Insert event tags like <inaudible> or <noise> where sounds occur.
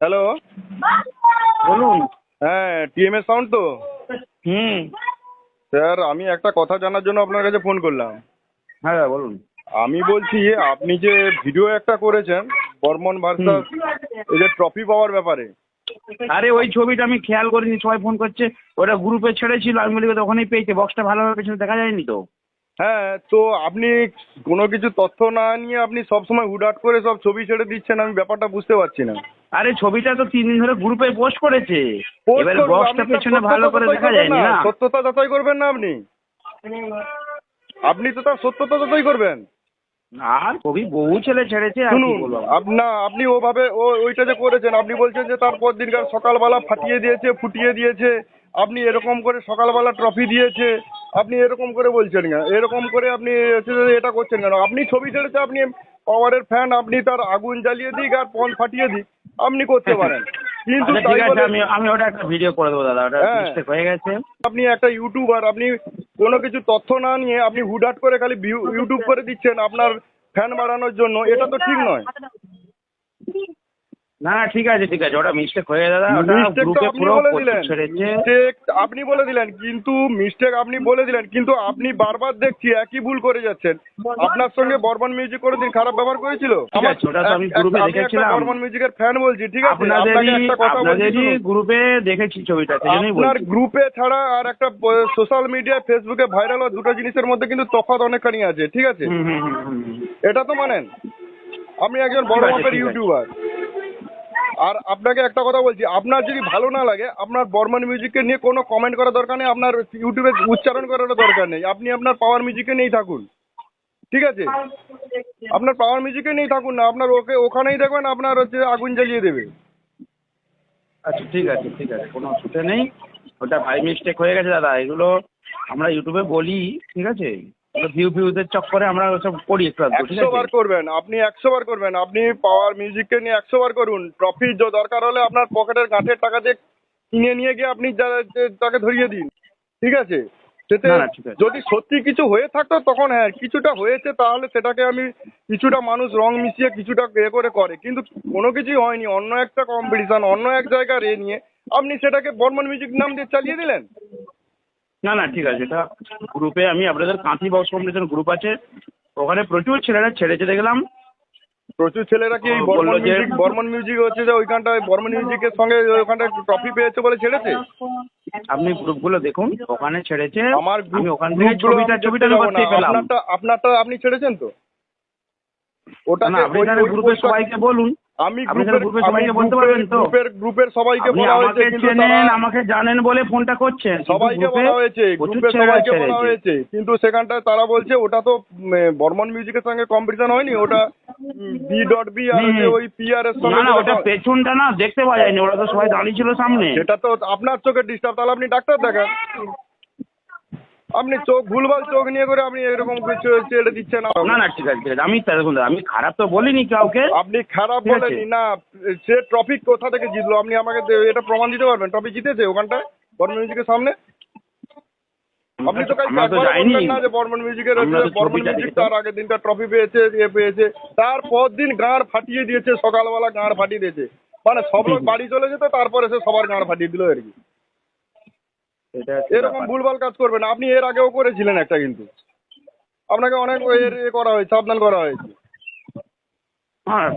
Hello? বলুন। হ্যাঁ TMA sound তো? হুম। স্যার আমি একটা কথা জানার জন্য আপনার কাছে ফোন করলাম। হ্যাঁ দাদা বলুন। আমি বলছি আপনি যে ভিডিও একটা করেছেন বর্মন ভার্সাস এই যে ট্রফি পাওয়ার ব্যাপারে। আরে ওই ছবিটা আমি খেয়াল করিনি সবাই ফোন করছে। ওটা গ্রুপে ছেড়েছিল আমি বলি ওখানেই পেয়েছে বক্সটা ভালোভাবে পেছনে দেখা যায়নি তো? হ্যাঁ তো আপনি কোনো কিছু তথ্য না নিয়ে আপনি সবসময় হুডাট করে সব ছবি ছেড়ে দিচ্ছেন আমি ব্যাপারটা বুঝতে পারছি না। আরে ছবিটা তো তিন দিন ধরে গ্রুপে পোস্ট করেছে। এবার বক্সটা পেছনে ভালো করে দেখা যায়নি না। সত্যতা যাচাই করবেন না আপনি? আপনি তো তার সত্যতা যাচাই করবেন। আর কবি বহু ছেলে ছেড়েছে আর কি শুনুন বলব? না আপনি ওভাবে ওইটা যে করেছেন আপনি বলছেন যে তারপর দিনকার সকালবেলা ফাটিয়ে দিয়েছে ফুটিয়ে দিয়েছে আপনি এরকম করে সকালবেলা ট্রফি দিয়েছে আপনি এরকম করে বলছেন কেন? এরকম করে আপনি এটা করছেন কেন? আপনি ছবি ছেড়েছে আপনি পাওয়ারের ফ্যান আপনি তার আগুন জ্বালিয়ে দিক আর পন ফাটিয়ে দিক আপনি করতে পারেন। কিন্তু আচ্ছা ঠিক আছে আমি আমি ওটা একটা ভিডিও করে দেবো দাদা। ওটা হ্যাঁ। মিস্টেক হয়ে গেছে। আপনি একটা ইউটিউবার আপনি কোনো কিছু তথ্য না নিয়ে আপনি হুডাট করে খালি ইউটিউব করে দিচ্ছেন আপনার ফ্যান বাড়ানোর জন্য এটা তো ঠিক নয়। না ঠিক আছে ঠিক আছে ওটা মিস্টেক হয়ে দাদা ওটা মিস্টেক গ্রুপে আপনি পুরো বলে দিলেন। মিস্টেক আপনি বলে দিলেন কিন্তু মিস্টেক আপনি বলে দিলেন কিন্তু আপনি বারবার দেখছি একই ভুল করে যাচ্ছেন। আপনার সঙ্গে বর্মন মিউজিক করে দিন খারাপ ব্যবহার করেছিল? ওটা তো আমি গ্রুপে দেখেছিলাম। বর্মন মিউজিকের ফ্যান বলছি ঠিক আছে? আপনাকে একটা কথা বলছি গ্রুপে দেখেছি ছবিটা সেই জন্যই আপনার গ্রুপে ছাড়া আর একটা সোশ্যাল মিডিয়া ফেসবুকে ভাইরাল হওয়া দুটো জিনিসের মধ্যে কিন্তু তফাৎ অনেকখানি আছে ঠিক আছে। এটা তো মানেন। আমি একজন বড় মাপের ইউটিউবার আর আপনাকে একটা কথা বলছি, আপনার যদি ভালো না লাগে, আপনার বর্মান মিউজিককে নিয়ে কোনো কমেন্ট করার দরকার নেই, আপনার ইউটিউবে উচ্চারণ করারও দরকার নেই, আপনি আপনার পাওয়ার মিউজিকে নিয়েই থাকুন, ঠিক আছে? আপনার পাওয়ার মিউজিকে নিয়েই থাকুন না, আপনার ওকে, ওখানেই দেখবেন আপনার হচ্ছে আগুন জ্বালিয়ে দেবে। আচ্ছা ঠিক আছে ঠিক আছে, কোনো অসুবিধা নেই। ওটা ভাই মিস্টেক হয়ে গেছে দাদা, এগুলো আমরা ইউটিউবে বলি, ঠিক আছে? ভিউ ভিউদের চক্করে আমরা ওসব করি একটু একশো বার করবেন আপনি একশো বার করবেন। আপনি পাওয়ার মিউজিককে নিয়ে একশো বার করুন ট্রফি দরকার হলে আপনার পকেটের গাঁটের টাকা দিয়ে কিনে নিয়ে গিয়ে আপনি তাকে ধরিয়ে দিন ঠিক আছে? সেতে। যদি সত্যি কিছু হয়ে থাকতো তখন হ্যাঁ কিছুটা হয়েছে তাহলে সেটাকে আমি কিছুটা মানুষ রং মিশিয়ে কিছুটা এ করে করে কিন্তু কোনো কিছুই হয়নি। অন্য একটা কম্পিটিশন অন্য এক জায়গার এ নিয়ে আপনি সেটাকে বর্মন মিউজিক নাম দিয়ে চালিয়ে দিলেন? না না ঠিক আছে এটা গ্রুপে আমি আপনাদের কাঁথি বক্স কম্পিটিশন গ্রুপ আছে। ওখানে প্রচুর ছেলেরা ছেড়েছে দেখলাম। প্রচুর ছেলেরা কি বর্মন বলল যে- মিউজিক বর্মন মিউজিক হচ্ছে যে ওইখানটায় বর্মন মিউজিকের সঙ্গে ওইখানটায় ট্রফি পেয়েছে বলে ছেড়েছে? আপনি গ্রুপগুলো দেখুন ওখানে ছেড়েছে। আমার আমি ওখান থেকে ছবিটা ছবিটা পেলাম। আপনারটা আপনারটা আপনি ছেড়েছেন তো? ওটা না গ্রুপের সবাইকে বলুন। আমি গ্রুপের সবাইকে বলতে গ্রুপের পারবেন তো? গ্রুপের গ্রুপের সবাইকে বলা হয়েছে আমাকে কিন্তু চেনেন আমাকে জানেন বলে ফোনটা করছেন সবাইকে বলা হয়েছে প্রচুর গ্রুপে ছেলেরা সবাইকে বলা হয়েছে। কিন্তু সেখানটায় তারা বলছে ওটা তো বর্মন মিউজিকের সঙ্গে কম্পিটিশন হয়নি ওটা বি ডট বি আর ওই পি আর এর সঙ্গে না ওটা পেছনটা না দেখতে পাওয়া যায়নি ওরা তো সবাই দাঁড়িয়ে ছিল সামনে। সেটা তো আপনার চোখে ডিস্টার্ব তাহলে আপনি ডাক্তার দেখান। আপনি চোখ ভুলভাল চোখ নিয়ে করে আপনি এরকম কিছু ছেড়ে দিচ্ছেন না। না ঠিক আছে ঠিক আছে। আমি দেখুন আমি খারাপ তো বলিনি কাউকে। আপনি খারাপ বলেনি না সে ট্রফিক কোথা থেকে জিতলো? আপনি আমাকে এটা প্রমাণ দিতে পারবেন? ট্রফি জিতেছে ওখানটায়? বর্মন মিউজিকের সামনে? আপনি তো যাইনি। না যে বর্মন মিউজিকের বর্মন মিউজিক তার আগের দিনটা ট্রফি পেয়েছে ইয়ে পেয়েছে। তারপর দিন গাঁড় ফাটিয়ে দিয়েছে সকালবেলা গাঁড় ফাটিয়ে দিয়েছে। মানে সব <laughs> বাড়ি চলে যেত তারপরে সে সবার গাঁড় ফাটিয়ে দিল আর কি। এরকম ভুলভাল কাজ করবেন না। আপনি এর আগেও করেছিলেন একটা কিন্তু। আপনাকে অনেক এর করা হয়েছে সাবধান করা হয়েছে। হ্যাঁ